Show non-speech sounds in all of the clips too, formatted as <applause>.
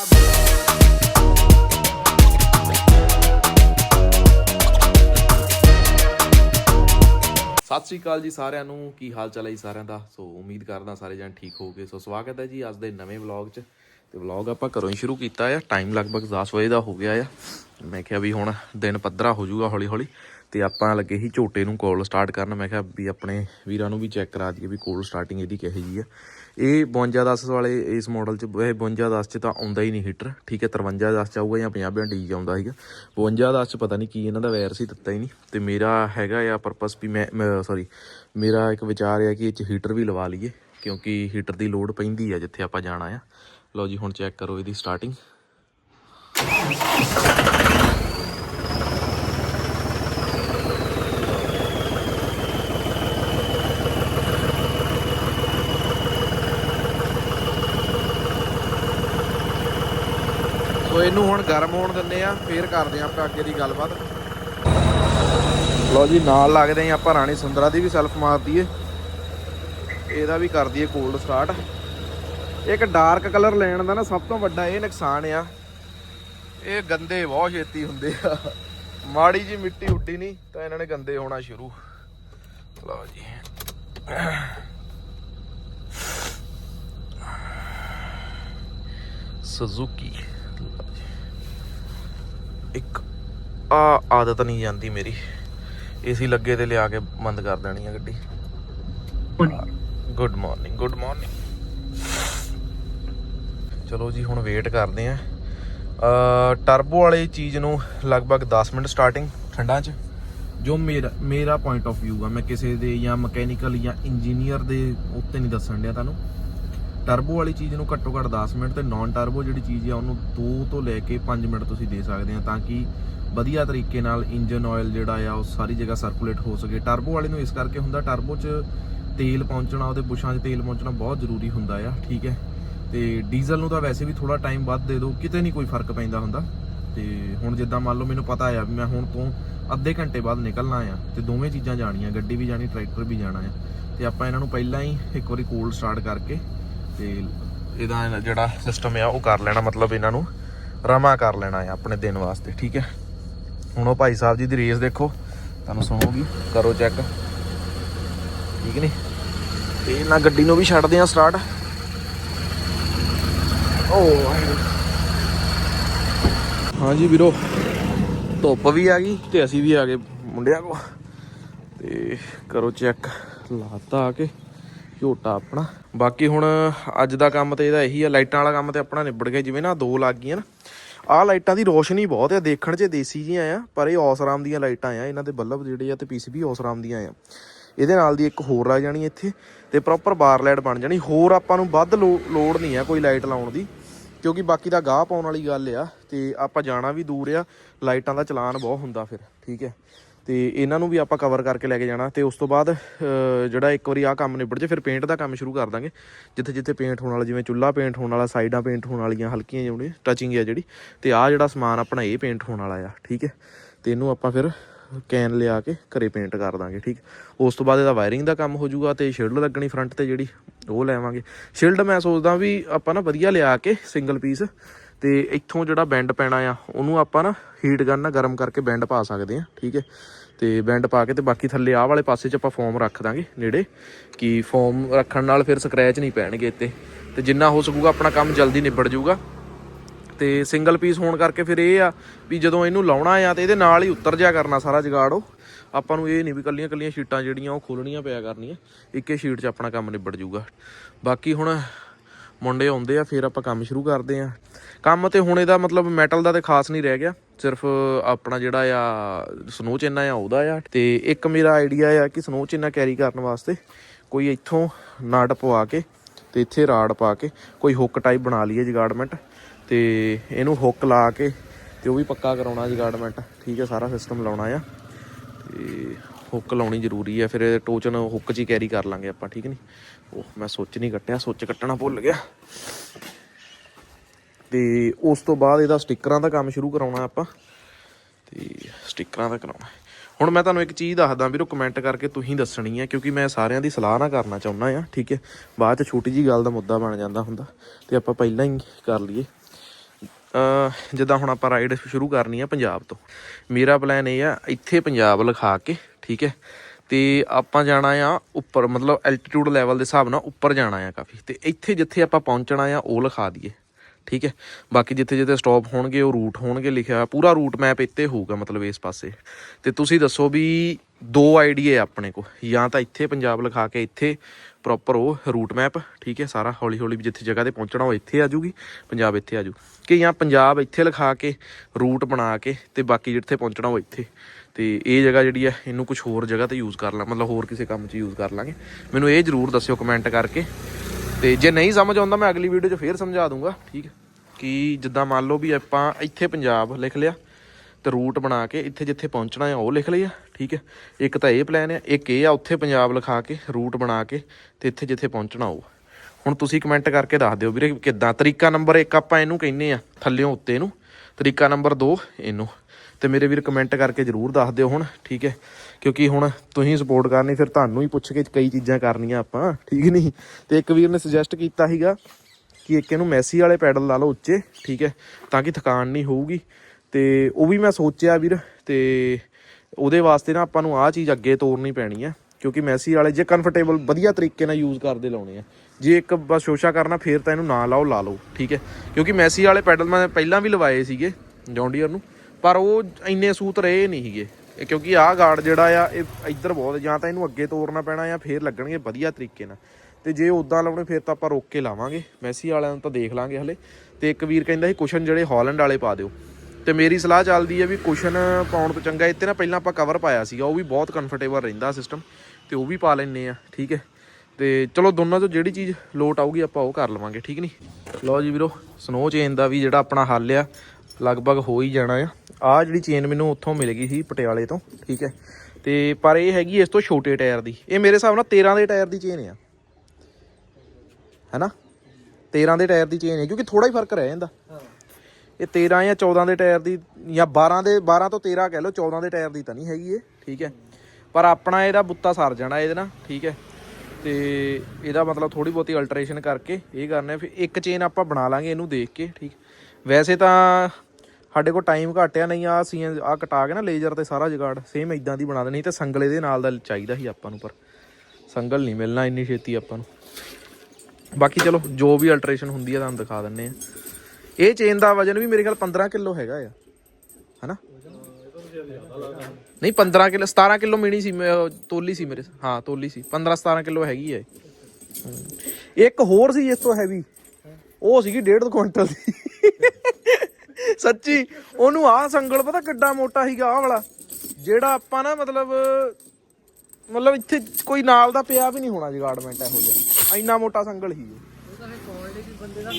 ਸਤਿ ਸ੍ਰੀ ਅਕਾਲ ਜੀ ਸਾਰਿਆਂ ਨੂੰ। ਕੀ ਹਾਲ ਚਾਲ ਹੈ ਜੀ ਸਾਰਿਆਂ ਦਾ? ਸੋ ਉਮੀਦ ਕਰਦਾ ਸਾਰੇ ਜਣ ਠੀਕ ਹੋਗੇ ਸੋ ਸਵਾਗਤ ਹੈ ਜੀ ਅੱਜ ਦੇ ਨਵੇਂ ਵਲੌਗ 'ਚ। ਤੇ ਵਲੌਗ ਆਪਾਂ ਘਰੋਂ ਹੀ ਸ਼ੁਰੂ ਕੀਤਾ ਆ। ਟਾਈਮ ਲਗਭਗ 10 ਵਜੇ ਦਾ ਹੋ ਗਿਆ ਆ। ਮੈਂ ਕਿਹਾ ਵੀ ਹੁਣ ਦਿਨ ਪੱਧਰਾ ਹੋ ਜਾਊਗਾ ਹੌਲੀ ਹੌਲੀ ਤੇ ਆਪਾਂ ਲੱਗੇ ਸੀ ਝੋਟੇ ਨੂੰ ਕੋਲ ਸਟਾਰਟ ਕਰਨ। ਮੈਂ ਕਿਹਾ ਵੀ ਆਪਣੇ ਵੀਰਾਂ ਨੂੰ ਵੀ ਚੈੱਕ ਕਰਾ ਦਈਏ ਵੀ ਕੋਲ ਸਟਾਰਟਿੰਗ ਇਹਦੀ ਕਿਹੋ ਜੀ ਆ। ਇਹ 5210 ਵਾਲੇ ਇਸ ਮਾਡਲ 'ਚ, ਇਹ 5210 'ਚ ਤਾਂ ਆਉਂਦਾ ਹੀ ਨਹੀਂ ਹੀਟਰ ਠੀਕ ਹੈ 5310 'ਚ ਆਊਗਾ ਜਾਂ 50 ਡੀ ਆਉਂਦਾ ਸੀਗਾ। 5210 'ਚ ਪਤਾ ਨਹੀਂ ਕੀ ਇਹਨਾਂ ਦਾ ਵੈਰ ਸੀ, ਦਿੱਤਾ ਹੀ ਨਹੀਂ। ਤੇ ਮੇਰਾ ਹੈਗਾ ਆ ਪਰਪਸ ਵੀ ਮੈਂ ਸੌਰੀ ਮੇਰਾ ਇੱਕ ਵਿਚਾਰ ਆ ਕਿ ਇਹ 'ਚ ਹੀਟਰ ਵੀ ਲਵਾ ਲਈਏ, ਕਿਉਂਕਿ ਹੀਟਰ ਦੀ ਲੋਡ ਪੈਂਦੀ ਆ ਜਿੱਥੇ ਆਪਾਂ ਜਾਣਾ ਆ। ਲਓ ਜੀ, ਹੁਣ ਚੈੱਕ ਕਰੋ ਇਹਦੀ ਸਟਾਰਟਿੰਗ ਇਹਨੂੰ ਹੁਣ ਗਰਮ ਹੋਣ ਦਿੰਦੇ ਆ, ਫੇਰ ਕਰਦੇ ਆ ਆਪਾਂ ਅੱਗੇ ਦੀ ਗੱਲਬਾਤ। ਲਓ ਜੀ, ਨਾਲ ਲੱਗਦੇ ਆ ਆਪਾਂ ਰਾਣੀ ਸੁੰਦਰਾ ਦੀ ਵੀ ਸੈਲਫ ਮਾਰ ਦਈਏ। ਇਹਦਾ ਵੀ ਕਰ ਦਈਏ ਕੋਲਡ ਸਟਾਰਟ ਇੱਕ ਡਾਰਕ ਕਲਰ ਲੈਣ ਦਾ ਨਾ ਸਭ ਤੋਂ ਵੱਡਾ ਇਹ ਨੁਕਸਾਨ ਆ। ਇਹ ਗੰਦੇ ਬਹੁਤ ਛੇਤੀ ਹੁੰਦੇ ਆ। ਮਾੜੀ ਜੀ ਮਿੱਟੀ ਉੱਡੀ ਨਹੀਂ, ਤਾਂ ਇਹਨਾਂ ਨੇ ਗੰਦੇ ਹੋਣਾ ਸ਼ੁਰੂ। ਲਓ ਜੀ। ਸੁਜ਼ੂਕੀ ਇੱਕ ਆ ਆਦਤ ਨਹੀਂ ਜਾਂਦੀ ਮੇਰੀ। ਏਸੀ ਲੱਗੇ ਤੇ ਲਿਆ ਕੇ ਬੰਦ ਕਰ ਦੇਣੀ ਆ ਗੱਡੀ। ਗੁੱਡ ਮਾਰਨਿੰਗ ਗੁੱਡ ਮਾਰਨਿੰਗ ਚਲੋ ਜੀ, ਹੁਣ ਵੇਟ ਕਰਦੇ ਆ। ਟਰਬੋ ਵਾਲੀ ਚੀਜ਼ ਨੂੰ ਲਗਭਗ 10 ਮਿੰਟ ਸਟਾਰਟਿੰਗ ਠੰਡਾ 'ਚ। ਜੋ ਮੇਰਾ ਮੇਰਾ ਪੁਆਇੰਟ ਆਫ View ਆ, ਮੈਂ ਕਿਸੇ ਦੇ ਜਾਂ ਮਕੈਨੀਕਲ ਜਾਂ ਇੰਜੀਨੀਅਰ ਦੇ ਉੱਤੇ ਨਹੀਂ ਦੱਸਣ ਡਿਆ ਤੁਹਾਨੂੰ। ਟਰਬੋ ਵਾਲੀ ਚੀਜ਼ ਨੂੰ ਘੱਟੋ ਘੱਟ 10 ਮਿੰਟ ਤੇ ਨਾਨ ਟਰਬੋ ਜਿਹੜੀ ਚੀਜ਼ ਆ, ਉਹਨੂੰ 2 ਤੋਂ ਲੈ ਕੇ 5 ਮਿੰਟ ਤੁਸੀਂ ਦੇ ਸਕਦੇ ਆ ਤਾਂ ਕਿ ਵਧੀਆ ਤਰੀਕੇ ਨਾਲ ਇੰਜਨ ਆਇਲ ਜਿਹੜਾ ਆ, ਉਹ ਸਾਰੀ ਜਗ੍ਹਾ ਸਰਕੂਲੇਟ ਹੋ ਸਕੇ। ਟਰਬੋ ਵਾਲੇ ਨੂੰ ਇਸ ਕਰਕੇ ਹੁੰਦਾ ਟਰਬੋ 'ਚ ਤੇਲ ਪਹੁੰਚਣਾ, ਉਹਦੇ ਬੁਸ਼ਾਂ 'ਚ ਤੇਲ ਪਹੁੰਚਣਾ ਬਹੁਤ ਜ਼ਰੂਰੀ ਹੁੰਦਾ ਆ, ਠੀਕ ਹੈ? ਤੇ ਡੀਜ਼ਲ ਨੂੰ ਤਾਂ ਵੈਸੇ ਵੀ ਥੋੜਾ ਟਾਈਮ ਵੱਧ ਦੇ ਦਿਓ, ਕਿਤੇ ਨਹੀਂ ਕੋਈ ਫ਼ਰਕ ਪੈਂਦਾ ਹੁੰਦਾ। ਤੇ ਹੁਣ ਜਿੱਦਾਂ ਮੰਨ ਲਓ ਮੈਨੂੰ ਪਤਾ ਆ ਵੀ ਮੈਂ ਹੁਣ ਤੋਂ ਅੱਧੇ ਘੰਟੇ ਬਾਅਦ ਨਿਕਲਣਾ ਆ ਤੇ ਦੋਵੇਂ ਚੀਜ਼ਾਂ ਜਾਣੀਆਂ, ਗੱਡੀ ਵੀ ਜਾਣੀ ਟਰੈਕਟਰ ਵੀ ਜਾਣਾ ਆ। ਤੇ ਆਪਾਂ ਇਹਨਾਂ ਨੂੰ ਪਹਿਲਾਂ ਹੀ ਇੱਕ ਵਾਰੀ ਕੋਲਡ ਸਟਾਰਟ ਕਰਕੇ ਤੇ ਇਹਦਾ ਜਿਹੜਾ ਸਿਸਟਮ ਆ, ਉਹ ਕਰ ਲੈਣਾ, ਮਤਲਬ ਇਹਨਾਂ ਨੂੰ ਰਮਾ ਕਰ ਲੈਣਾ ਆ ਆਪਣੇ ਦਿਨ ਵਾਸਤੇ, ਠੀਕ ਹੈ? ਹੁਣ ਉਹ ਭਾਈ ਸਾਹਿਬ ਜੀ ਦੀ ਰੇਸ ਦੇਖੋ, ਤੁਹਾਨੂੰ ਸੁਣੋਗੀ ਕਰੋ ਚੈੱਕ ਠੀਕ ਨਹੀਂ? ਤੇ ਇਹਨਾਂ ਗੱਡੀ ਨੂੰ ਵੀ ਛੱਡਦੇ ਆ ਸਟਾਰਟ ਓ ਹਾਂਜੀ ਵੀਰੋ, ਧੁੱਪ ਵੀ ਆ ਗਈ ਤੇ ਅਸੀਂ ਵੀ ਆ ਗਏ ਮੁੰਡਿਆਂ ਕੋ ਤੇ ਕਰੋ ਚੈੱਕ ਲਾਤਾ ਆ ਕੇ। ਝੋਟਾ ਆਪਣਾ। ਬਾਕੀ ਹੁਣ ਅੱਜ ਦਾ ਕੰਮ ਤੇ ਇਹਦਾ ਇਹੀ ਆ, ਲਾਈਟਾਂ ਵਾਲਾ ਕੰਮ ਤੇ ਆਪਣਾ ਨਿਬੜ ਗਿਆ, ਜਿਵੇਂ ਨਾ ਦੋ ਲੱਗ ਗਈਆਂ ਨਾ। ਆਹ ਲਾਈਟਾਂ ਦੀ ਰੋਸ਼ਨੀ ਬਹੁਤ ਆ, ਦੇਖਣ 'ਚ ਦੇਸੀ ਜੀਆਂ ਆ, ਪਰ ਇਹ ਔਸਰਾਮ ਦੀਆਂ ਲਾਈਟਾਂ ਆ, ਇਹਨਾਂ ਦੇ ਬੱਲਬ ਜਿਹੜੇ ਆ ਤੇ ਪੀਸੀਬੀ ਔਸਰਾਮ ਦੀਆਂ ਆ। ਇਹਦੇ ਨਾਲ ਦੀ ਇੱਕ ਹੋਰ ਆ ਜਾਣੀ ਇੱਥੇ, ਤੇ ਪ੍ਰੋਪਰ ਬਾਰ ਲਾਈਟ ਬਣ ਜਾਣੀ। ਹੋਰ ਆਪਾਂ ਨੂੰ ਵੱਧ ਲੋ- ਲੋੜ ਨਹੀਂ ਆ ਕੋਈ ਲਾਈਟ ਲਾਉਣ ਦੀ, ਕਿਉਂਕਿ ਬਾਕੀ ਦਾ ਗਾਹ ਪਾਉਣ ਵਾਲੀ ਗੱਲ ਆ, ਤੇ ਆਪਾਂ ਜਾਣਾ ਵੀ ਦੂਰ ਆ, ਲਾਈਟਾਂ ਦਾ ਚਲਾਨ ਬਹੁਤ ਹੁੰਦਾ ਫਿਰ, ਠੀਕ ਹੈ ਤੇ ਇਹਨਾਂ ਨੂੰ ਵੀ ਆਪਾਂ ਕਵਰ ਕਰਕੇ ਲੈ ਕੇ ਜਾਣਾ ਤੇ ਉਸ ਤੋਂ ਬਾਅਦ ਜਿਹੜਾ ਇੱਕ ਵਾਰੀ ਆਹ ਕੰਮ ਨਿਬੜ ਜੇ ਫਿਰ ਪੇਂਟ ਦਾ ਕੰਮ ਸ਼ੁਰੂ ਕਰ ਦਾਂਗੇ। ਜਿੱਥੇ ਜਿੱਥੇ ਪੇਂਟ ਹੋਣ ਵਾਲਾ, ਜਿਵੇਂ ਚੁੱਲ੍ਹਾ ਪੇਂਟ ਹੋਣ ਵਾਲਾ ਸਾਈਡਾਂ ਪੇਂਟ ਹੋਣ ਵਾਲੀਆਂ, ਹਲਕੀਆਂ ਜਿਹੜੀਆਂ ਟਚਿੰਗ ਆ ਜਿਹੜੀ, ਤੇ ਆਹ ਜਿਹੜਾ ਸਮਾਨ ਆਪਣਾ ਇਹ ਪੇਂਟ ਹੋਣ ਵਾਲਾ ਆ, ਠੀਕ ਹੈ? ਤੇ ਇਹਨੂੰ ਆਪਾਂ ਫਿਰ ਕੈਨ ਲਿਆ ਕੇ ਘਰੇ ਪੇਂਟ ਕਰ ਦਾਂਗੇ, ਠੀਕ? ਉਸ ਤੋਂ ਬਾਅਦ ਇਹਦਾ ਵਾਇਰਿੰਗ ਦਾ ਕੰਮ ਹੋ ਜਾਊਗਾ ਤੇ ਸ਼ਿਲਡ ਲੱਗਣੀ ਫਰੰਟ ਤੇ ਜਿਹੜੀ, ਉਹ ਲੈਵਾਂਗੇ। ਸ਼ਿਲਡ ਮੈਂ ਸੋਚਦਾ ਵੀ ਆਪਾਂ ਨਾ ਵਧੀਆ ਲਿਆ ਕੇ ਸਿੰਗਲ ਪੀਸ ਤੇ ਇੱਥੋਂ ਜਿਹੜਾ ਬੈਂਡ ਪੈਣਾ ਆ, ਉਹਨੂੰ ਆਪਾਂ ਨਾ ਹੀਟ ਗਨ ਨਾਲ ਗਰਮ ਕਰਕੇ ਬੈਂਡ ਪਾ ਸਕਦੇ ਆ ਠੀਕ ਹੈ? ਤੇ ਬੈਂਡ ਪਾ ਕੇ ਤੇ ਬਾਕੀ ਥੱਲੇ ਆਹ ਵਾਲੇ ਪਾਸੇ 'ਚ ਆਪਾਂ ਫੋਮ ਰੱਖ ਦਾਂਗੇ ਨੇੜੇ, ਕਿ ਫੋਮ ਰੱਖਣ ਨਾਲ ਫਿਰ ਸਕ੍ਰੈਚ ਨਹੀਂ ਪੈਣਗੇ ਇੱਥੇ। ਤੇ ਜਿੰਨਾ ਹੋ ਸਕੂਗਾ ਆਪਣਾ ਕੰਮ ਜਲਦੀ ਨਿਬੜ ਜਾਊਗਾ। ਤੇ ਸਿੰਗਲ ਪੀਸ ਹੋਣ ਕਰਕੇ ਫਿਰ ਇਹ ਆ ਵੀ ਜਦੋਂ ਇਹਨੂੰ ਲਾਉਣਾ ਆ ਤੇ ਇਹਦੇ ਨਾਲ ਹੀ ਉੱਤਰ ਜਾ ਕਰਨਾ ਸਾਰਾ ਜਗਾੜ ਉਹ। ਆਪਾਂ ਨੂੰ ਇਹ ਨਹੀਂ ਵੀ ਕੱਲੀਆਂ ਕੱਲੀਆਂ ਸ਼ੀਟਾਂ ਜਿਹੜੀਆਂ ਉਹ ਖੋਲਣੀਆਂ ਪਿਆ ਕਰਨੀਆਂ, ਇੱਕੇ ਸ਼ੀਟ 'ਚ ਆਪਣਾ ਕੰਮ ਨਿਬੜ ਜਾਊਗਾ। ਬਾਕੀ ਹੁਣ ਮੁੰਡੇ ਆਉਂਦੇ ਆ, ਫਿਰ ਆਪਾਂ ਕੰਮ ਸ਼ੁਰੂ ਕਰਦੇ ਆ। ਕੰਮ ਤੇ ਹੁਣ ਇਹਦਾ ਮਤਲਬ ਮੈਟਲ ਦਾ ਤੇ ਖਾਸ ਨਹੀਂ ਰਹਿ ਗਿਆ। ਸਿਰਫ ਆਪਣਾ ਜਿਹੜਾ ਆ ਸਨੋ ਚਿੰਨਾ ਆ, ਉਹਦਾ ਆ। ਤੇ ਇੱਕ ਮੇਰਾ ਆਈਡੀਆ ਆ ਕਿ ਸਨੋ ਚਿੰਨਾ ਕੈਰੀ ਕਰਨ ਵਾਸਤੇ ਕੋਈ ਇੱਥੋਂ ਨਾਟ ਪਵਾ ਕੇ ਤੇ ਇੱਥੇ ਰਾੜ ਪਾ ਕੇ ਕੋਈ ਹੁੱਕ ਟਾਈਪ ਬਣਾ ਲਈਏ ਜਗਾੜਮੈਂਟ ਤੇ ਇਹਨੂੰ ਹੁੱਕ ਲਾ ਕੇ ਤੇ ਉਹ ਵੀ ਪੱਕਾ ਕਰਾਉਣਾ ਜਗਾੜਮੈਂਟ ਠੀਕ ਹੈ ਸਾਰਾ ਸਿਸਟਮ ਲਾਉਣਾ ਆ। ਤੇ ਹੁੱਕ ਲਾਉਣੀ ਜ਼ਰੂਰੀ ਹੈ ਫਿਰ ਇਹ ਟੋਚਨ ਹੁੱਕ 'ਚ ਹੀ ਕੈਰੀ ਕਰ ਲਾਂਗੇ ਆਪਾਂ, ਠੀਕ ਨਹੀਂ ਉਹ ਮੈਂ ਸੁੱਚ ਨਹੀਂ ਕੱਟਿਆ, ਸੁੱਚ ਕੱਟਣਾ ਭੁੱਲ ਗਿਆ। ਤੇ ਉਸ ਤੋਂ ਬਾਅਦ ਇਹਦਾ ਸਟickਰਾਂ ਦਾ ਕੰਮ ਸ਼ੁਰੂ ਕਰਾਉਣਾ ਆਪਾਂ। ਤੇ ਸਟickਰਾਂ ਦਾ ਕਰਾਉਣਾ। ਹੁਣ ਮੈਂ ਤੁਹਾਨੂੰ ਇੱਕ ਚੀਜ਼ ਦੱਸਦਾ ਵੀਰੋ ਕਮੈਂਟ ਕਰਕੇ ਤੁਸੀਂ ਦੱਸਣੀ ਹੈ ਕਿਉਂਕਿ ਮੈਂ ਸਾਰਿਆਂ ਦੀ ਸਲਾਹ ਨਾ ਕਰਨਾ ਚਾਹੁੰਦਾ ਆ, ਠੀਕ ਹੈ? ਬਾਅਦ ਚ ਛੋਟੀ ਜੀ ਗੱਲ ਦਾ ਮੁੱਦਾ ਬਣ ਜਾਂਦਾ ਹੁੰਦਾ, ਤੇ ਆਪਾਂ ਪਹਿਲਾਂ ਹੀ ਕਰ ਲਈਏ। ਜਿੱਦਾਂ ਹੁਣ ਆਪਾਂ ਰਾਈਡ ਸ਼ੁਰੂ ਕਰਨੀ ਆ ਪੰਜਾਬ ਤੋਂ। ਮੇਰਾ ਪਲਾਨ ਇਹ ਆ, ਇੱਥੇ ਪੰਜਾਬ ਲਿਖਾ ਕੇ, ਠੀਕ ਹੈ? ਤੇ ਆਪਾਂ ਜਾਣਾ ਆ ਉੱਪਰ, ਮਤਲਬ ਐਲਟੀਟਿਊਡ ਲੈਵਲ ਦੇ ਹਿਸਾਬ ਨਾਲ ਉੱਪਰ ਜਾਣਾ ਆ ਕਾਫੀ। ਤੇ ਇੱਥੇ ਜਿੱਥੇ ਆਪਾਂ ਪਹੁੰਚਣਾ ਆ, ਉਹ ਲਿਖਾ ਦਈਏ, ਠੀਕ ਹੈ? ਬਾਕੀ ਜਿੱਥੇ ਜਿੱਥੇ ਸਟਾਪ ਹੋਣਗੇ, ਉਹ ਰੂਟ ਹੋਣਗੇ ਲਿਖਿਆ ਪੂਰਾ ਰੂਟ ਮੈਪ ਇੱਥੇ ਹੋਊਗਾ, ਮਤਲਬ ਇਸ ਪਾਸੇ। ਤੇ ਤੁਸੀਂ ਦੱਸੋ ਵੀ ਦੋ ਆਈਡੀਏ ਆਪਣੇ ਕੋ ਜਾਂ ਤਾਂ ਇੱਥੇ ਪੰਜਾਬ ਲਿਖਾ ਕੇ ਇੱਥੇ ਪ੍ਰੋਪਰ ਉਹ ਰੂਟ ਮੈਪ ਠੀਕ ਹੈ? ਸਾਰਾ ਹੌਲੀ ਹੌਲੀ ਜਿੱਥੇ ਜਗ੍ਹਾ ਤੇ ਪਹੁੰਚਣਾ, ਉਹ ਇੱਥੇ ਆ ਜੂਗੀ ਪੰਜਾਬ ਇੱਥੇ ਆ ਜੂ ਕਿ ਜਾਂ ਪੰਜਾਬ ਇੱਥੇ ਲਿਖਾ ਕੇ ਰੂਟ ਬਣਾ ਕੇ, ਤੇ ਬਾਕੀ ਜਿੱਥੇ ਪਹੁੰਚਣਾ, ਉਹ ਇੱਥੇ। ਤੇ ਇਹ ਜਗ੍ਹਾ ਜਿਹੜੀ ਹੈ ਇਹਨੂੰ ਕੁਝ ਹੋਰ ਜਗ੍ਹਾ ਤੇ ਯੂਜ਼ ਕਰ ਲਾਂ, ਮਤਲਬ ਹੋਰ ਕਿਸੇ ਕੰਮ 'ਚ ਯੂਜ਼ ਕਰ ਲਾਂਗੇ। ਮੈਨੂੰ ਇਹ ਜਰੂਰ ਦੱਸਿਓ ਕਮੈਂਟ ਕਰਕੇ। ਤੇ ਜੇ ਨਹੀਂ ਸਮਝ ਆਉਂਦਾ, ਮੈਂ ਅਗਲੀ ਵੀਡੀਓ 'ਚ ਫੇਰ ਸਮਝਾ ਦੂੰਗਾ, ਠੀਕ ਹੈ? ਕਿ ਜਿੱਦਾਂ ਮੰਨ ਲਓ ਵੀ ਆਪਾਂ ਇੱਥੇ ਪੰਜਾਬ ਲਿਖ ਲਿਆ, ਤੇ ਰੂਟ ਬਣਾ ਕੇ ਇੱਥੇ ਜਿੱਥੇ ਪਹੁੰਚਣਾ ਹੈ ਉਹ ਲਿਖ ਲਿਆ ਠੀਕ ਹੈ? ਇੱਕ ਤਾਂ ਇਹ ਪਲਾਨ ਹੈ ਇੱਕ ਇਹ ਆ ਉੱਥੇ ਪੰਜਾਬ ਲਿਖਾ ਕੇ ਰੂਟ ਬਣਾ ਕੇ, ਤੇ ਇੱਥੇ ਜਿੱਥੇ ਪਹੁੰਚਣਾ ਉਹ। ਹੁਣ ਤੁਸੀਂ ਕਮੈਂਟ ਕਰਕੇ ਦੱਸ ਦਿਓ ਵੀਰੇ, ਕਿੱਦਾਂ? ਤਰੀਕਾ ਨੰਬਰ 1 ਆਪਾਂ ਇਹਨੂੰ ਕਹਿੰਨੇ ਆ ਥੱਲਿਓਂ ਉੱਤੇ ਨੂੰ। ਤਰੀਕਾ ਨੰਬਰ 2 ਇਹਨੂੰ। ਤੇ ਮੇਰੇ ਵੀਰ ਕਮੈਂਟ ਕਰਕੇ ਜਰੂਰ ਦੱਸ ਦਿਓ ਹੁਣ, ਠੀਕ ਹੈ? ਕਿਉਂਕਿ ਹੁਣ ਤੁਸੀਂ ਸਪੋਰਟ ਕਰਨੀ, ਫਿਰ ਤੁਹਾਨੂੰ ਹੀ ਪੁੱਛ ਕੇ ਕਈ ਚੀਜ਼ਾਂ ਕਰਨੀਆਂ ਆਪਾਂ, ਠੀਕ ਨਹੀਂ? ਤੇ ਇੱਕ ਵੀਰ ਨੇ ਸੁਜੈਸਟ ਕੀਤਾ ਸੀਗਾ ਕਿ ਇੱਕ ਇਹਨੂੰ ਮੈਸੀ ਵਾਲੇ ਪੈਡਲ ਲਾ ਲਓ ਉੱਚੇ, ਠੀਕ ਹੈ? ਤਾਂ ਕਿ ਥਕਾਨ ਨਹੀਂ ਹੋਊਗੀ। ਤੇ ਉਹ ਵੀ ਮੈਂ ਸੋਚਿਆ ਵੀਰ, ਤੇ ਉਹਦੇ ਵਾਸਤੇ ਨਾ ਆਪਾਂ ਨੂੰ ਆਹ ਚੀਜ਼ ਅੱਗੇ ਤੋਰਨੀ ਪੈਣੀ ਆ, ਕਿਉਂਕਿ ਮੈਸੀ ਵਾਲੇ ਜੇ ਕੰਫਰਟੇਬਲ ਵਧੀਆ ਤਰੀਕੇ ਨਾਲ ਯੂਜ਼ ਕਰਦੇ ਲਾਉਣੇ ਆ। ਜੇ ਇੱਕ ਬਸ ਸ਼ੋਸ਼ਾ ਕਰਨਾ, ਫੇਰ ਤਾਂ ਇਹਨੂੰ ਨਾ ਲਾਓ, ਲਾ ਲਓ, ਠੀਕ ਹੈ? ਕਿਉਂਕਿ ਮੈਸੀ ਵਾਲੇ ਪੈਡਲ ਮੈਂ ਪਹਿਲਾਂ ਵੀ ਲਵਾਏ ਸੀਗੇ ਜੌਂਡੀਅਰ ਨੂੰ। ਪਰ ਉਹ ਇੰਨੇ ਸੂਤ ਰਹੇ ਨਹੀਂ ਸੀਗੇ। ਕਿਉਂਕਿ ਆਹ ਗਾਰਡ ਜਿਹੜਾ ਆ, ਇਹ ਇੱਧਰ ਬਹੁਤ ਜਾਂ ਤਾਂ ਇਹਨੂੰ ਅੱਗੇ ਤੋਰਨਾ ਪੈਣਾ ਜਾਂ ਫੇਰ ਲੱਗਣਗੇ ਵਧੀਆ ਤਰੀਕੇ ਨਾਲ। ਤੇ ਜੇ ਉਦਾਂ ਲਾਉਣੇ, ਫਿਰ ਤਾਂ ਆਪਾਂ ਰੋਕ ਕੇ ਲਾਵਾਂਗੇ। ਮੈਸੀ ਵਾਲਿਆਂ ਨੂੰ ਤਾਂ ਦੇਖ ਲਾਂਗੇ ਹਲੇ। ਤੇ ਇੱਕ ਵੀਰ ਕਹਿੰਦਾ ਸੀ, ਕੁਸ਼ਨ ਜਿਹੜੇ ਹਾਲੈਂਡ ਵਾਲੇ ਪਾ ਦਿਓ। ਤੇ ਮੇਰੀ ਸਲਾਹ ਚੱਲਦੀ ਹੈ ਵੀ ਕੁਸ਼ਨ ਪਾਉਣ ਤੋਂ ਚੰਗਾ, ਇੱਥੇ ਨਾ ਪਹਿਲਾਂ ਆਪਾਂ ਕਵਰ ਪਾਇਆ ਸੀਗਾ, ਉਹ ਵੀ ਬਹੁਤ ਕੰਫਰਟੇਬਲ ਰਹਿੰਦਾ ਸਿਸਟਮ ਤੇ ਉਹ ਵੀ ਪਾ ਲੈਣੇ ਆ, ਠੀਕ ਹੈ। ਤੇ ਚਲੋ ਦੋਨਾਂ ਤੋਂ ਜਿਹੜੀ ਚੀਜ਼ ਲੋਟ ਆਊਗੀ, ਆਪਾਂ ਉਹ ਕਰ ਲਵਾਂਗੇ, ਠੀਕ ਨਹੀਂ ਲਓ ਜੀ ਵੀਰੋ ਸਨੋ ਚੇਨ ਦਾ ਵੀ ਜਿਹੜਾ ਆਪਣਾ ਹੱਲ ਆ, ਲਗਭਗ ਹੋ ਹੀ ਜਾਣਾ ਆ। ਆ ਜਿਹੜੀ ਚੇਨ ਮੈਨੂੰ ਉੱਥੋਂ ਮਿਲ ਗਈ ਸੀ ਪਟਿਆਲੇ ਤੋਂ, ਠੀਕ ਹੈ। ਤੇ ਪਰ ਇਹ ਹੈਗੀ ਇਸ ਤੋਂ ਛੋਟੇ ਟਾਇਰ ਦੀ। ਇਹ ਮੇਰੇ ਹਿਸਾਬ ਨਾਲ 13 ਦੇ ਟਾਇਰ ਦੀ ਚੇਨ ਆ। ਹੈਨਾ? 13 ਦੇ ਟਾਇਰ ਦੀ ਚੇਨ ਹੈ ਕਿਉਂਕਿ ਥੋੜਾ ਹੀ ਫ਼ਰਕ ਰਹਿ ਜਾਂਦਾ। ਇਹ 13 ਜਾਂ 14 ਦੇ ਟਾਇਰ ਦੀ ਜਾਂ 12 ਦੇ 12 ਤੋਂ 13 ਕਹਿ ਲਓ 14 ਦੇ ਟਾਇਰ ਦੀ ਤਾਂ ਨਹੀਂ ਹੈਗੀ ਇਹ, ਠੀਕ ਹੈ। ਪਰ ਆਪਣਾ ਇਹਦਾ ਬੁੱਤਾ ਸਰ ਜਾਣਾ ਇਹਦੇ ਨਾਲ, ਠੀਕ ਹੈ। ਤੇ ਇਹਦਾ ਮਤਲਬ ਥੋੜੀ ਬਹੁਤੀ ਅਲਟਰੇਸ਼ਨ ਕਰਕੇ ਇਹ ਕਰਨਾ, ਫਿਰ ਇੱਕ ਚੇਨ ਆਪਾਂ ਬਣਾ ਲਾਂਗੇ ਇਹਨੂੰ ਦੇਖ ਕੇ, ਠੀਕ। ਵੈਸੇ ਤਾਂ ਸਾਡੇ ਕੋਲ ਟਾਈਮ ਘਟਿਆ ਨਹੀਂ ਆ ਸੀ ਆ ਕਟਾ ਕੇ ਨਾ ਲੇਜ਼ਰ ਤੇ ਸਾਰਾ ਜਗਾੜ ਸੇਮ ਇਦਾਂ ਦੀ ਬਣਾ ਦੇਣੀ ਤੇ ਸੰਗਲ ਇਹਦੇ ਨਾਲ ਦਾ ਚਾਹੀਦਾ ਸੀ ਆਪਾਂ ਨੂੰ ਪਰ ਸੰਗਲ ਨਹੀਂ ਮਿਲਣਾ ਇੰਨੀ ਛੇਤੀ ਆਪਾਂ ਨੂੰ। ਬਾਕੀ ਚਲੋ ਜੋ ਵੀ ਅਲਟਰੇਸ਼ਨ ਹੁੰਦੀ ਆ ਤੁਹਾਨੂੰ ਦਿਖਾ ਦਿੰਨੇ ਆ। ਇਹ ਚੇਨ ਦਾ ਵਜਨ ਵੀ ਮੇਰੇ ਖਿਆਲ 15 ਕਿਲੋ ਹੈਗਾ ਆ। ਹਨਾ? ਨਹੀਂ 15 ਕਿਲੋ 17 ਕਿਲੋ ਮਿਣੀ ਸੀ ਮੈਂ, ਉਹ ਤੋਲੀ ਸੀ ਮੇਰੇ ਹਾਂ ਤੋਲੀ ਸੀ। 15 17 ਕਿਲੋ ਹੈਗੀ ਹੈ। ਹਮ। ਇੱਕ ਹੋਰ ਸੀ ਇਸ ਤੋਂ ਹੈਵੀ ਉਹ ਸੀਗੀ 1.5 ਕੁਇੰਟਲ ਦੀ। ਸੱਚੀ ਉਹਨੂੰ ਆਹ ਸੰਗਲ ਪਤਾ ਕਿੱਡਾ ਮੋਟਾ ਸੀਗਾ ਆਹ ਵਾਲਾ। ਜਿਹੜਾ ਆਪਾਂ ਨਾ ਮਤਲਬ ਮਤਲਬ ਇੱਥੇ ਕੋਈ ਨਾਲ ਦਾ ਪਿਆ ਵੀ ਨਹੀਂ ਹੋਣਾ ਜਗਾੜਮੈਂਟ ਇਹੋ ਜਿਹਾ। ਇੰਨਾ ਮੋਟਾ ਸੰਗਲ ਸੀ ਉਹ। ਤਾਂ ਇਹ ਪਾਉਣ ਲਈ ਵੀ ਬੰਦੇ ਦਾ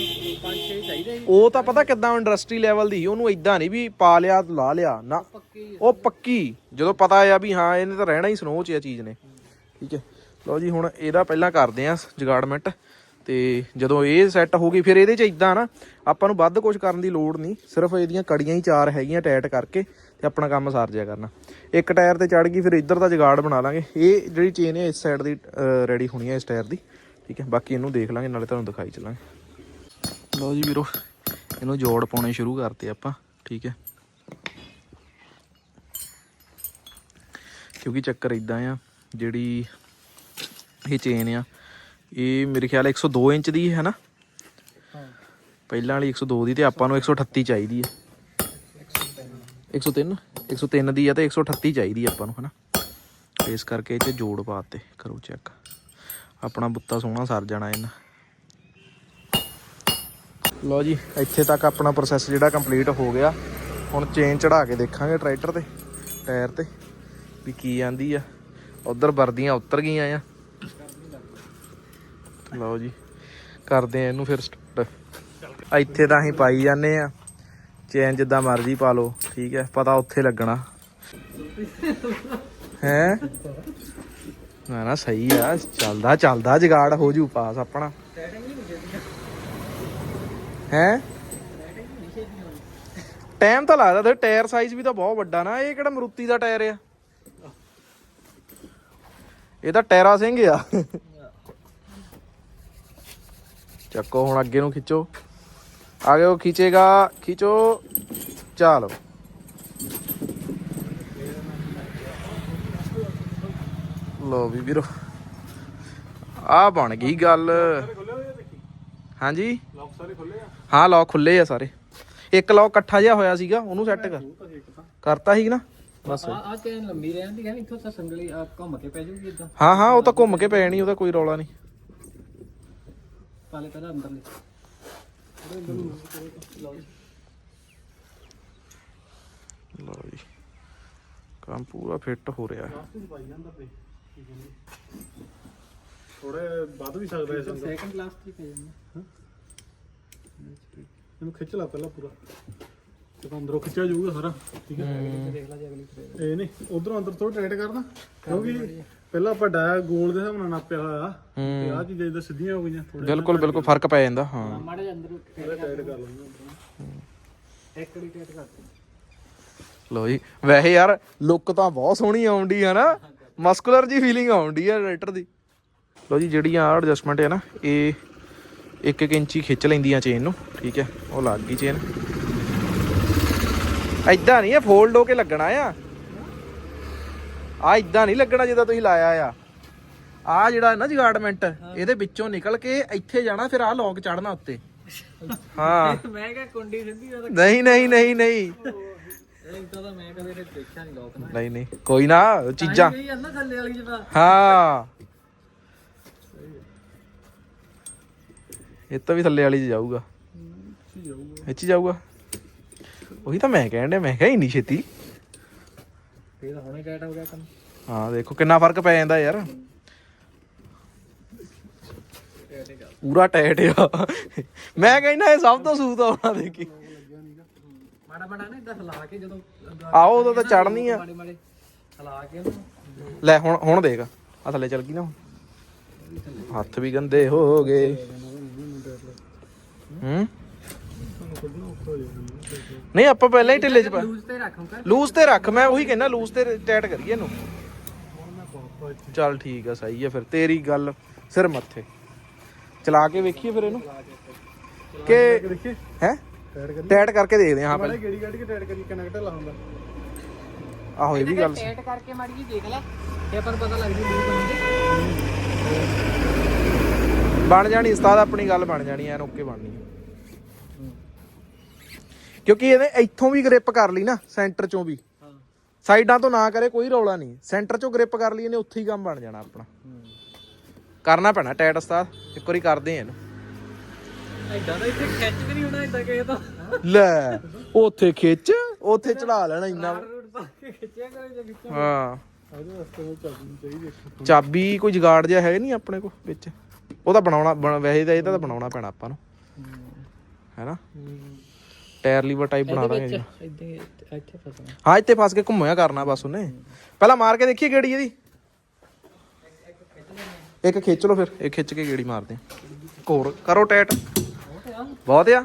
5-6 ਚਾਹੀਦਾ ਸੀ। ਉਹ ਤਾਂ ਪਤਾ ਕਿੱਦਾਂ ਇੰਡਸਟਰੀ ਲੈਵਲ ਦੀ ਉਹਨੂੰ ਇਦਾਂ ਨਹੀਂ ਵੀ ਪਾ ਲਿਆ ਲਾ ਲਿਆ ਨਾ। ਉਹ ਪੱਕੀ ਜਦੋਂ ਪਤਾ ਆ ਵੀ ਹਾਂ ਇਹਨੇ ਤਾਂ ਰਹਿਣਾ ਹੀ ਸਨੋ ਚ ਆ ਚੀਜ਼ ਨੇ। ਠੀਕ ਹੈ। ਲਓ ਜੀ ਹੁਣ ਇਹਦਾ ਪਹਿਲਾਂ ਕਰਦੇ ਆ ਜਗਾੜਮੈਂਟ। ਤੇ ਜਦੋਂ ਇਹ ਸੈੱਟ ਹੋ ਗਈ, ਫਿਰ ਇਹਦੇ ਚ ਇਦਾਂ ਨਾ, ਆਪਾਂ ਨੂੰ ਵੱਧ ਕੁਝ ਕਰਨ ਦੀ ਲੋੜ ਨਹੀਂ। ਸਿਰਫ ਇਹਦੀਆਂ ਕੜੀਆਂ ਹੀ ਚਾਰ ਹੈਗੀਆਂ ਟਾਈਟ ਕਰਕੇ ਤੇ ਆਪਣਾ ਕੰਮ ਸਾਰ ਜਿਆ ਕਰਨਾ। ਇੱਕ ਟਾਇਰ ਤੇ ਚੜ ਗਈ, ਫਿਰ ਇੱਧਰ ਦਾ ਜਗਾੜ ਬਣਾ ਲਾਂਗੇ। ਇਹ ਜਿਹੜੀ ਚੇਨ ਹੈ, ਇਸ ਸਾਈਡ ਦੀ ਰੈਡੀ ਹੋਣੀ ਹੈ ਇਸ ਟਾਇਰ ਦੀ। ਠੀਕ ਹੈ, ਬਾਕੀ ਇਹਨੂੰ ਦੇਖ ਲਾਂਗੇ, ਨਾਲੇ ਤੁਹਾਨੂੰ ਦਿਖਾਈ ਚੱਲਾਂਗੇ। ਲਓ ਜੀ ਵੀਰੋ, ਇਹਨੂੰ ਜੋੜ ਪਾਉਣੇ ਸ਼ੁਰੂ ਕਰਤੇ ਆਪਾਂ। ਠੀਕ ਹੈ। ਕਿਉਂਕਿ ਚੱਕਰ ਇਦਾਂ ਆ, ਜਿਹੜੀ ਇਹ ਚੇਨ ਆ ਇਹ ਮੇਰੇ ਖਿਆਲ 102 ਇੰਚ ਦੀ ਹੈ ਨਾ ਪਹਿਲਾਂ ਵਾਲੀ 102 ਦੀ ਤੇ ਆਪਾਂ ਨੂੰ 138 ਚਾਹੀਦੀ ਹੈ। 103 103 ਦੀ ਆ ਤੇ 138 ਚਾਹੀਦੀ ਆਪਾਂ ਨੂੰ, ਹਨਾ? ਇਸ ਕਰਕੇ ਇਹ ਚ ਜੋੜ ਪਾਤੇ, ਕਰੋ ਚੈੱਕ ਆਪਣਾ ਬੁੱਤਾ ਸੋਹਣਾ ਸਰ ਜਾਣਾ ਇਹਨਾਂ। ਲਓ ਜੀ, ਇੱਥੇ ਤੱਕ ਆਪਣਾ ਪ੍ਰੋਸੈਸ ਜਿਹੜਾ ਕੰਪਲੀਟ ਹੋ ਗਿਆ। ਹੁਣ ਚੇਨ ਚੜਾ ਕੇ ਦੇਖਾਂਗੇ ਟਰੈਕਟਰ ਤੇ, ਟਾਇਰ ਤੇ, ਵੀ ਕੀ ਆਂਦੀ ਆ। ਉਧਰ ਵਰਦੀਆਂ ਉਤਰ ਗਈਆਂ ਆ। ਲਓ ਜੀ, ਕਰਦੇ ਆ ਇਹਨੂੰ ਫਿਰ ਸਟਾਰਟ ਇੱਥੇ ਤਾਂ ਅਸੀਂ ਪਾਈ ਜਾਂਦੇ ਆ ਚੇਨ ਜਿੱਦਾਂ ਮਰਜ਼ੀ ਪਾ ਲਓ, ਠੀਕ ਹੈ, ਪਤਾ ਉੱਥੇ ਲੱਗਣਾ। ਹੈ? ਨਾ ਨਾ, ਸਹੀ ਆ, ਚੱਲਦਾ ਚੱਲਦਾ, ਜਗਾੜ ਹੋ ਜੂ ਪਾਸ ਆਪਣਾ। ਹੈ? ਟਾਈਮ ਤਾਂ ਲੱਗਦਾ ਤੇ ਟਾਇਰ ਸਾਈਜ਼ ਵੀ ਤਾਂ ਬਹੁਤ ਵੱਡਾ ਨਾ, ਇਹ ਕਿਹੜਾ ਮਰੂਤੀ ਦਾ ਟਾਇਰ ਆ? ਇਹ ਤਾਂ ਟੈਰਾ ਸਿੰਘ ਆ। ਚੱਕੋ ਹੁਣ ਅੱਗੇ ਨੂੰ ਖਿੱਚੋ। ਆ ਗਿਆ ਉਹ ਖਿੱਚੇਗਾ ਖਿੱਚੋ। ਚਲੋ। ਲੋ ਵੀ ਵੀਰੋ ਆ ਬਣ ਗਈ ਗੱਲ। ਹਾਂਜੀ? ਲੌਕ ਸਾਰੇ ਖੁੱਲੇ ਆ ਹਾਂ ਲੌਕ ਖੁੱਲੇ ਆ ਸਾਰੇ। ਇੱਕ ਲੌਕ ਇਕੱਠਾ ਜਿਹਾ ਹੋਇਆ ਸੀਗਾ ਉਹਨੂੰ ਸੈੱਟ ਕਰ। ਕਰਤਾ ਸੀ ਨਾ? ਬਸ। ਆ ਚੈਨ ਲੰਮੀ ਰਹਿੰਦੀ ਹੈ ਇੱਥੋਂ ਤਾਂ ਸੰਗਲੀ ਘੁੰਮ ਕੇ ਪੈ ਜੂਗੀ ਇਦਾਂ। ਹਾਂ ਹਾਂ ਉਹ ਤਾਂ ਘੁੰਮ ਕੇ ਪੈਣੀ ਉਹਦਾ ਕੋਈ ਰੌਲਾ ਨਹੀਂ। ਪਾਲੇ ਪਹਿਲਾਂ ਅੰਦਰ ਲੈ। ਲਓ ਜੀ। ਕੰਮ ਪੂਰਾ ਫਿੱਟ ਹੋ ਰਿਹਾ। ਥੋੜੇ ਵੱਧ ਵੀ ਸਕਦਾ ਇਸ ਅੰਦਰ। ਸੈਕੰਡ ਕਲਾਸ ਤੇ ਪੈ ਜਾਂਦਾ। ਇਹਨੂੰ ਖਿੱਚ ਲਾ ਪਹਿਲਾਂ ਪੂਰਾ। ਤੇ ਅੰਦਰੋਂ ਖਿੱਚਿਆ ਜਾਊਗਾ ਸਾਰਾ। ਠੀਕ ਹੈ। ਦੇਖ ਲੈ ਜੇ ਅਗਲੀ ਇਹ ਨਹੀਂ ਉਧਰੋਂ ਅੰਦਰ ਥੋੜਾ ਟਾਈਟ ਕਰਨਾ। ਕਿਉਂਕਿ ਪਹਿਲਾਂ ਆਪਾਂ ਡਾਇਆ ਗੋਲ ਦੇ ਹਿਸਾਬ ਨਾਲ ਨਾਪਿਆ ਹੋਇਆ ਤੇ ਆਹ ਚੀਜ਼ਾਂ ਜਿੱਦਾਂ ਸਿੱਧੀਆਂ ਹੋ ਗਈਆਂ ਥੋੜਾ ਬਿਲਕੁਲ ਬਿਲਕੁਲ ਫ਼ਰਕ ਪੈ ਜਾਂਦਾ ਹਾਂ। ਮਾੜੇ ਜਿਹੇ ਅੰਦਰ ਟਾਈਟ ਕਰ ਲੈਂਦੇ ਇੱਕ ਵਾਰੀ ਟੈਟ ਕਰ ਲੋ ਜੀ ਵੈਸੇ ਯਾਰ ਲੁੱਕ ਤਾਂ ਬਹੁਤ ਸੋਹਣੀ ਆਉਂਦੀ ਆ ਨਾ। ਮਸਕੂਲਰ ਜੀ ਫੀਲਿੰਗ ਆਉਂਦੀ ਆ ਰਾਈਟਰ ਦੀ। ਲੋ ਜੀ ਜਿਹੜੀਆਂ ਆ ਐਡਜਸਟਮੈਂਟ ਹੈ ਨਾ ਇਹ ਇੱਕ ਇੱਕ ਇੰਚੀ ਖਿੱਚ ਲੈਂਦੀਆਂ ਚੇਨ ਨੂੰ ਠੀਕ ਹੈ ਉਹ ਲੱਗ ਗਈ ਚੇਨ ਐਦਾਂ ਨਹੀਂ ਇਹ ਫੋਲਡ ਹੋ ਕੇ ਲੱਗਣਾ ਆ। ਆ ਇਦਾਂ ਨਹੀਂ ਲੱਗਣਾ ਜਿੱਦਾਂ ਤੁਸੀਂ ਲਾਇਆ ਆ। ਆ ਜਿਹੜਾ ਨਾ ਜਗਾਰਡਮੈਂਟ ਇਹਦੇ ਵਿੱਚੋਂ ਨਿਕਲ ਕੇ ਇੱਥੇ ਜਾਣਾ ਫਿਰ ਆ ਲੌਕ ਚੜਨਾ ਉੱਤੇ। ਹਾਂ। <laughs> ਮੈਂ ਕਿਹਾ ਕੁੰਡੀ ਸਿੱਧੀ ਨਹੀਂ ਨਹੀਂ ਨਹੀਂ ਨਹੀਂ। ਇਹ ਤਾਂ ਤਾਂ ਮੈਂ ਕਦੇ ਦੇਖਿਆ ਨਹੀਂ ਲੋਕ ਨਾ। ਨਹੀਂ ਕੋਈ ਨਾ ਚੀਜ਼ਾਂ। ਹਾਂ। ਇਹ ਤਾਂ ਵੀ ਥੱਲੇ ਵਾਲੀ ਚ ਜਾਊਗਾ। ਇਹ ਚ ਜਾਊਗਾ। ਉਹੀ ਤਾਂ ਮੈਂ ਕਹਿਣ ਡਿਆ ਮੈਂ ਕਿਹਾ ਇੰਨੀ ਛੇਤੀ। ਇਹ ਤਾਂ ਹੁਣੇ ਟੈਟ ਹੋ ਗਿਆ ਕੰਮ। ਹਾਂ ਦੇਖੋ ਕਿੰਨਾ ਫ਼ਰਕ ਪੈ ਜਾਂਦਾ ਯਾਰ। ਪੂਰਾ ਟਾਈਟ ਆ। ਮੈਂ ਕਹਿੰਦਾ ਇਹ ਸਭ ਤੋਂ ਸੂਤ ਆਉਣਾ ਦੇਖੀ ਮਾੜਾ ਮਾੜਾ ਨਾ ਇਦਾਂ ਹਿਲਾ ਕੇ ਜਦੋਂ ਆਓ ਉਦੋਂ ਤਾਂ ਚੜਨੀ ਆ। ਮਾੜੇ ਮਾੜੇ ਹਿਲਾ ਕੇ ਉਹਨੂੰ ਲੈ ਹੁਣ ਹੁਣ ਦੇਖ ਆ ਥੱਲੇ ਚੱਲ ਗਈ ਨਾ ਹੁਣ। ਹੱਥ ਵੀ ਗੰਦੇ ਹੋ ਗਏ। ਹੂੰ? ਨਹੀਂ ਆਪਾਂ ਪਹਿਲਾਂ ਹੀ ਢਿੱਲੇ ਚ ਪਾ ਲੂਜ਼ ਤੇ ਰੱਖੂਗਾ ਲੂਜ਼ ਤੇ ਰੱਖ ਮੈਂ ਉਹੀ ਕਹਿੰਦਾ ਲੂਜ਼ ਤੇ ਟਾਈਟ ਕਰੀਏ ਇਹਨੂੰ। ਚੱਲ ਠੀਕ ਆ ਸਹੀ ਆ ਫਿਰ ਤੇਰੀ ਗੱਲ ਸਿਰ ਮੱਥੇ। ਚਲਾ ਕੇ ਵੇਖੀਏ ਫਿਰ ਇਹਨੂੰ। ਕਿ ਹੈ? ਟਾਈਟ ਕਰੀ ਟਾਈਟ ਕਰਕੇ ਦੇਖਦੇ ਹਾਂ ਪਹਿਲਾਂ ਗੇੜੀ ਕੱਢ ਕੇ ਟਾਈਟ ਕਰੀ ਕਿੰਨਾ ਘਟਾ ਹੁੰਦਾ। ਆਹੋ ਇਹ ਵੀ ਗੱਲ ਟੈਟ ਕਰਕੇ ਮਾੜੀ ਜੀ ਦੇਖ ਲੈ ਤੇ ਆਪਾਂ ਪਤਾ ਲੱਗ ਜੂ ਲੂਜ਼ ਬਣ ਜਾਣੀ ਉਸਤਾਦ ਆਪਣੀ ਗੱਲ ਬਣ ਜਾਣੀ ਐਨ ਓਕੇ ਬਣਨੀ। ਕਿਉਂਕਿ ਇਹਨੇ ਇੱਥੋਂ ਵੀ ਗ੍ਰਿਪ ਕਰ ਲਈ ਨਾ ਸੈਂਟਰ ਚੋਂ ਵੀ। ਹਾਂ। ਸਾਈਡਾਂ ਤੋਂ ਨਾ ਕਰੇ ਕੋਈ ਰੌਲਾ ਨਹੀਂ। ਸੈਂਟਰ ਚੋਂ ਗ੍ਰਿਪ ਕਰ ਲਈ ਇਹਨੇ ਉੱਥੇ ਹੀ ਕੰਮ ਬਣ ਜਾਣਾ ਆਪਣਾ। ਕਰਨਾ ਪੈਣਾ ਟਾਈਟ ਉਸਤਾਦ ਇੱਕ ਵਾਰੀ ਕਰਦੇ ਆ ਇਹਨੂੰ। ਐਦਾਂ ਦਾ ਇੱਥੇ ਖਿੱਚ ਵੀ ਨਹੀਂ ਹੋਣਾ ਐਦਾਂ ਕਿਸੇ ਤੋਂ। ਲੈ ਉੱਥੇ ਖਿੱਚ ਉੱਥੇ ਚੜਾ ਲੈਣਾ ਇੰਨਾ। ਹਾਂ। ਚਾਬੀ ਕੋਈ ਜਗਾੜ ਜਿਹਾ ਹੈ ਨਹੀਂ ਆਪਣੇ ਕੋਲ ਵਿੱਚ? ਉਹ ਤਾਂ ਬਣਾਉਣਾ ਬਣ- ਵੈਸੇ ਤਾਂ ਇਹਦਾ ਤਾਂ ਬਣਾਉਣਾ ਪੈਣਾ ਆਪਾਂ ਨੂੰ। ਹੈਨਾ ਟਾਇਰ ਲੀਵਰ ਟਾਈਪ ਬਣਾ ਦਾਂਗੇ ਜੀ। ਇਦਾਂ ਇੱਥੇ ਫਸਣਾ ਹਾਂ ਇੱਥੇ ਫਸ ਕੇ ਘੁੰਮਿਆ ਕਰਨਾ ਬਸ ਉਹਨੇ। ਪਹਿਲਾਂ ਮਾਰ ਕੇ ਦੇਖੀਏ ਗੇੜੀ ਇਹਦੀ। ਇੱਕ ਖਿੱਚ ਲਓ ਫਿਰ ਇੱਕ ਖਿੱਚ ਕੇ ਗੇੜੀ ਮਾਰਦੇ ਹਾਂ। ਹੋਰ ਕਰੋ ਟੈਟ। ਬਹੁਤ ਆ।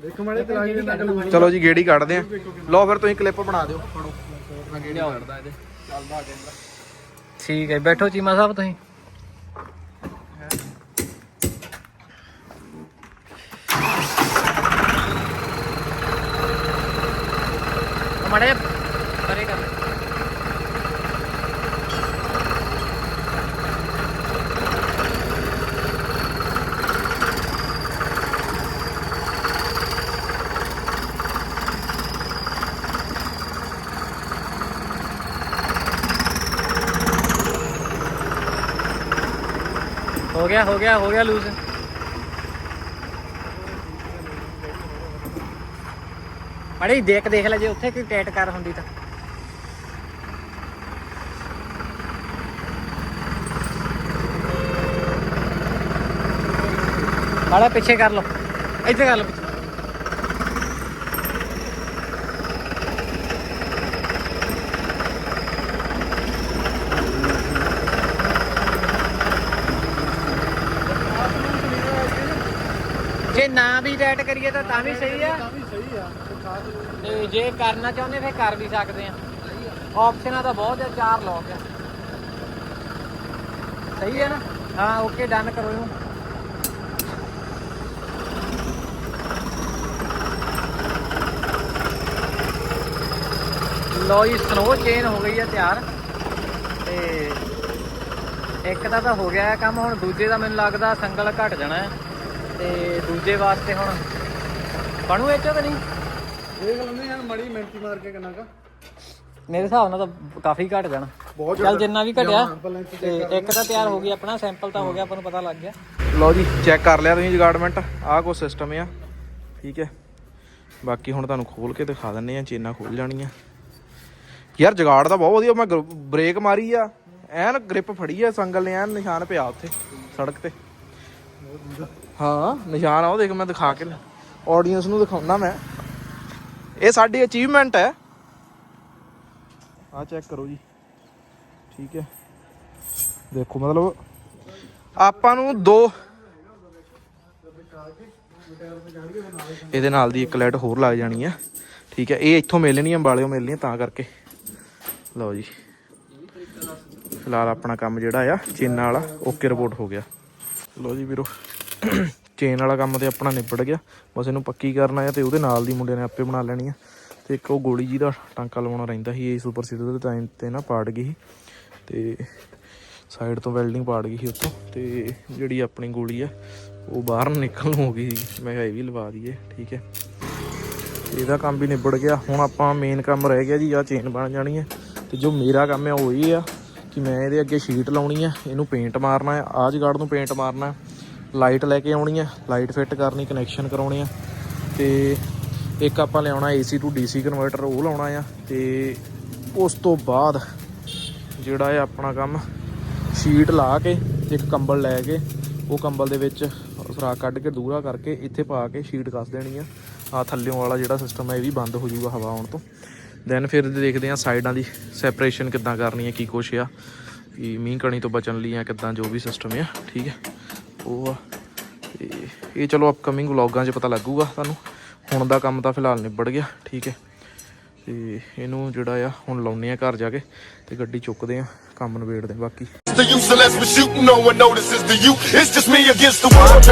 ਦੇਖ ਮਾੜੇ ਦੇ ਚਲੋ ਜੀ ਗੇੜੀ ਕੱਢਦੇ ਆ ਲਓ ਫਿਰ ਤੁਸੀਂ ਕਲਿੱਪ ਬਣਾ ਦਿਓ। ਫੜੋ ਮੈਂ ਗੇੜੀ ਕੱਢਦਾ ਇਹਦੇ ਚੱਲਦਾ ਠੀਕ ਹੈ ਬੈਠੋ ਚੀਮਾ ਸਾਹਿਬ ਤੁਸੀਂ ਮੜੇ ਪਰੇ ਕਰ ਹੋ ਗਿਆ, ਹੋ ਗਿਆ ਹੋ ਗਿਆ ਲੂਜ਼ ਮੜੀ ਦੇਖ ਦੇਖ ਲੈ ਜੇ ਉੱਥੇ ਕੋਈ ਟੈਟ ਕਰ ਹੁੰਦੀ ਤਾਂ। ਮਾੜਾ ਪਿੱਛੇ ਕਰ ਲਓ। ਇੱਥੇ ਕਰ ਲਓ ਬੈਟ ਕਰੀਏ ਤਾਂ ਤਾਂ ਵੀ ਸਹੀ ਆ। ਤੇ ਜੇ ਕਰਨਾ ਚਾਹੁੰਦੇ ਫਿਰ ਕਰ ਵੀ ਸਕਦੇ ਆ। ਆਪਸ਼ਨਾਂ ਤਾਂ ਬਹੁਤ ਆ ਚਾਰ ਲੋਕ ਆ। ਸਹੀ ਹੈ ਨਾ? ਹਾਂ ਓਕੇ ਡਨ ਕਰੋ ਇਹਨੂੰ। ਲੋ ਜੀ ਸਨੋ ਚੇਨ ਹੋ ਗਈ ਆ ਤਿਆਰ। ਤੇ ਇੱਕ ਦਾ ਤਾਂ ਹੋ ਗਿਆ ਕੰਮ ਹੁਣ ਦੂਜੇ ਦਾ ਮੈਨੂੰ ਲੱਗਦਾ ਸੰਗਲ ਘਟ ਜਾਣਾ ਹੈ। ਤੇ ਦੂਜੇ ਵਾਸਤੇ ਹੁਣ ਬਣੂ ਇਹ ਚੋਂ ਕਿ ਨਹੀਂ? ਦੇਖ ਲੈਂਦੇ ਯਾਰ ਮੜੀ ਮਿੰਟੀ ਮਾਰ ਕੇ ਕਿੰਨਾ ਕਾ। ਮੇਰੇ ਹਿਸਾਬ ਨਾਲ ਤਾਂ ਕਾਫੀ ਘਟ ਜਾਣਾ। ਬਹੁਤ ਚੱਲ ਜਿੰਨਾ ਵੀ ਘਟਿਆ ਤੇ ਇੱਕ ਤਾਂ ਤਿਆਰ ਹੋ ਗਈ ਆਪਣਾ ਸੈਂਪਲ ਤਾਂ ਹੋ ਗਿਆ ਆਪਾਂ ਨੂੰ ਪਤਾ ਲੱਗ ਗਿਆ। ਲਓ ਜੀ ਚੈੱਕ ਕਰ ਲਿਆ ਤੁਸੀਂ ਜਗਾਰਡਮੈਂਟ ਆਹ ਕੋ ਸਿਸਟਮ ਆ। ਠੀਕ ਹੈ। ਬਾਕੀ ਹੁਣ ਤੁਹਾਨੂੰ ਖੋਲ ਕੇ ਦਿਖਾ ਦਿੰਨੇ ਆ ਚੇਨਾਂ ਖੋਲ ਜਾਣੀਆਂ ਯਾਰ ਜਗਾੜ ਤਾਂ ਬਹੁਤ ਵਧੀਆ ਮੈਂ ਬ੍ਰੇਕ ਮਾਰੀ ਆ। ਐਨ ਗ੍ਰਿਪ ਫੜੀ ਆ ਸੰਗਲ ਨੇ ਐਨ ਨਿਸ਼ਾਨ ਪਿਆ ਉੱਥੇ ਸੜਕ ਤੇ। ਹਾਂ, ਨਿਸ਼ਾਨ ਆ, ਉਹ ਦੇਖ, ਮੈਂ ਦਿਖਾ ਕੇ ਆਡੀਅנס ਨੂੰ ਦਿਖਾਉਣਾ ਮੈਂ। ਇਹ ਸਾਡੀ ਅਚੀਵਮੈਂਟ ਹੈ। ਆ ਚੈੱਕ ਕਰੋ ਜੀ। ਠੀਕ ਹੈ। ਦੇਖੋ, ਮਤਲਬ ਆਪਾਂ ਨੂੰ ਦੋ ਇਹਦੇ ਨਾਲ ਦੀ ਇੱਕ ਲਾਈਟ ਹੋਰ ਲੱਗ ਜਾਣੀ ਆ ਠੀਕ ਹੈ, ਇਹ ਇੱਥੋਂ ਮਿਲਣੀ ਆ ਬਾਲਿਓ ਮਿਲਣੀ ਆ ਤਾਂ ਕਰਕੇ। ਲਓ ਜੀ। ਫਿਲਹਾਲ ਆਪਣਾ ਕੰਮ ਜਿਹੜਾ ਆ, ਚੇਨਾ ਵਾਲਾ ਓਕੇ ਰਿਪੋਰਟ ਹੋ ਗਿਆ। ਲਓ ਜੀ ਵੀਰੋ, ਚੇਨ ਵਾਲਾ ਕੰਮ ਤੇ ਆਪਣਾ ਨਿਬੜ ਗਿਆ। ਬਸ ਇਹਨੂੰ ਪੱਕੀ ਕਰਨਾ ਆ ਤੇ ਉਹਦੇ ਨਾਲ ਦੀ ਮੁੰਡੇ ਨੇ ਆਪੇ ਬਣਾ ਲੈਣੀ ਆ ਤੇ ਇੱਕ ਉਹ ਗੋਲੀ ਜੀ ਦਾ ਟਾਂਕਾ ਲਵਾਉਣਾ ਰਹਿੰਦਾ ਸੀ, ਇਹ ਸੁਪਰ ਸੀਡਰ ਦੇ ਟਾਈਮ ਤੇ ਨਾ ਪਾੜ ਗਈ ਸੀ। ਤੇ ਸਾਈਡ ਤੋਂ ਵੈਲਡਿੰਗ ਪਾੜ ਗਈ ਸੀ ਉੱਤੋਂ। ਤੇ ਜਿਹੜੀ ਆਪਣੀ ਗੋਲੀ ਆ, ਉਹ ਬਾਹਰ ਨਿਕਲ ਹੋ ਗਈ ਸੀ। ਮੈਂ ਕਿਹਾ ਇਹ ਵੀ ਲਵਾ ਦਈਏ, ਠੀਕ ਹੈ। ਇਹਦਾ ਕੰਮ ਵੀ ਨਿਬੜ ਗਿਆ। ਹੁਣ ਆਪਾਂ ਮੇਨ ਕੰਮ ਰਹਿ ਗਿਆ ਜੀ ਆ ਚੇਨ ਬਣ ਜਾਣੀ ਹੈ। ਤੇ ਜੋ ਮੇਰਾ ਕੰਮ ਹੈ, ਉਹ ਇਹ ਆ। ਕਿ ਮੈਂ ਇਹਦੇ ਅੱਗੇ ਸ਼ੀਟ ਲਾਉਣੀ ਆ, ਇਹਨੂੰ ਪੇਂਟ ਮਾਰਨਾ ਆ, ਆਹ ਜਗਾੜ ਨੂੰ ਪੇਂਟ ਮਾਰਨਾ ਲਾਈਟ ਲੈ ਕੇ ਆਉਣੀ ਹੈ ਲਾਈਟ ਫਿੱਟ ਕਰਨੀ ਕਨੈਕਸ਼ਨ ਕਰਾਉਣੇ ਆ। ਤੇ ਇੱਕ ਆਪਾਂ ਲਿਆਉਣਾ AC ਟੂ DC ਕਨਵਰਟਰ ਉਹ ਲਾਉਣਾ ਆ। ਤੇ ਉਸ ਤੋਂ ਬਾਅਦ ਜਿਹੜਾ ਹੈ ਆਪਣਾ ਕੰਮ ਸ਼ੀਟ ਲਾ ਕੇ ਤੇ ਇੱਕ ਕੰਬਲ ਲੈ ਕੇ, ਉਹ ਕੰਬਲ ਦੇ ਵਿੱਚ ਫਰਾਕ ਕੱਢ ਕੇ ਦੂਰਾ ਕਰਕੇ ਇੱਥੇ ਪਾ ਕੇ ਸ਼ੀਟ ਕੱਸ ਦੇਣੀ ਆ। ਆ ਥੱਲਿਓਂ ਵਾਲਾ ਜਿਹੜਾ ਸਿਸਟਮ ਹੈ ਇਹ ਵੀ ਬੰਦ ਹੋ ਜਾਊਗਾ ਹਵਾ ਆਉਣ ਤੋਂ। ਦੈਨ ਫਿਰ ਦੇਖਦੇ ਆ ਸਾਈਡਾਂ ਦੀ ਸੈਪਰੇਸ਼ਨ ਕਿੱਦਾਂ ਕਰਨੀ ਹੈ ਕੀ ਕੁਛ ਆ। ਕਿ ਮੀਂਹ ਕਣੀ ਤੋਂ ਬਚਣ ਲਈ ਆ ਕਿੱਦਾਂ ਜੋ ਵੀ ਸਿਸਟਮ ਆ ਠੀਕ ਹੈ। ਉਹ ਆ। ਤੇ ਇਹ ਚਲੋ ਅਪਕਮਿੰਗ ਵਲੌਗਾਂ 'ਚ ਪਤਾ ਲੱਗੂਗਾ ਤੁਹਾਨੂੰ। ਹੁਣ ਦਾ ਕੰਮ ਤਾਂ ਫਿਲਹਾਲ ਨਿਬੜ ਗਿਆ ਠੀਕ ਹੈ। ਤੇ ਇਹਨੂੰ ਜਿਹੜਾ ਆ ਹੁਣ ਲਾਉਨੇ ਆ ਘਰ ਜਾ ਕੇ ਤੇ ਗੱਡੀ ਚੁੱਕਦੇ ਆ ਕੰਮ ਨਵੇੜਦੇ ਹਾਂ ਬਾਕੀ। The use unless we're shooting, no one notices the you. It's just me against the world.